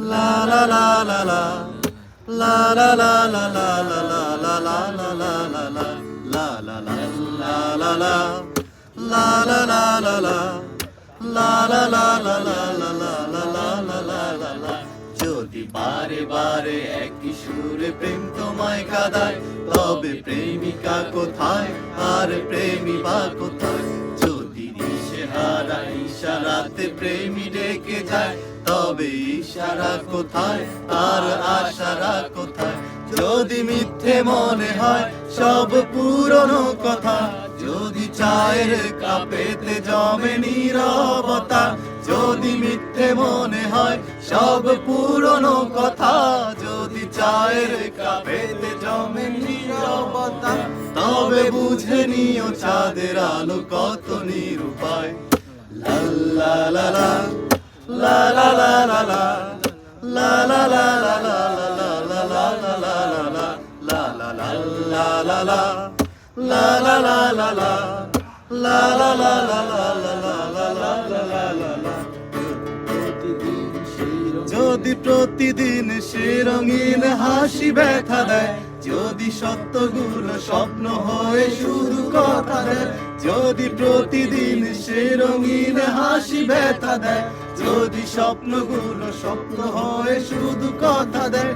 La la la la la. La la la la la la la la la la la la la. La la la la la la. La la la la la. La la la la la la la la la la la la. যদি বারে বারে একই সুরে প্রেম তোমায় কাদায় তবে প্রেমিকা কোথায় আর প্রেমী বা কোথায় হারা ইশারাতে প্রেমী ডেকে যায়। তবে ইশারা কোথায়? আর আশারা কোথায়? যদি মিথ্যে মনে হয়, সব পুরনো কথা। যদি চায়ের কাপেতে জমে নীরবতা। যদি মিথ্যে মনে হয়, সব পুরনো কথা। যদি চায়ের কাপেতে জমে নীরবতা। তবে বুঝে নিও চাঁদের আলো কত নিরুপায় যদি প্রতিদিন সে রঙিন হাসি ব্যথা দেয় যদি সত্যগুলো স্বপ্ন হয়ে শুধু কথা দেয় যদি প্রতিদিন সে রঙিন হাসি ব্যথা দেয় যদি স্বপ্নগুলো স্বপ্ন হয় শুধু কথা দেয়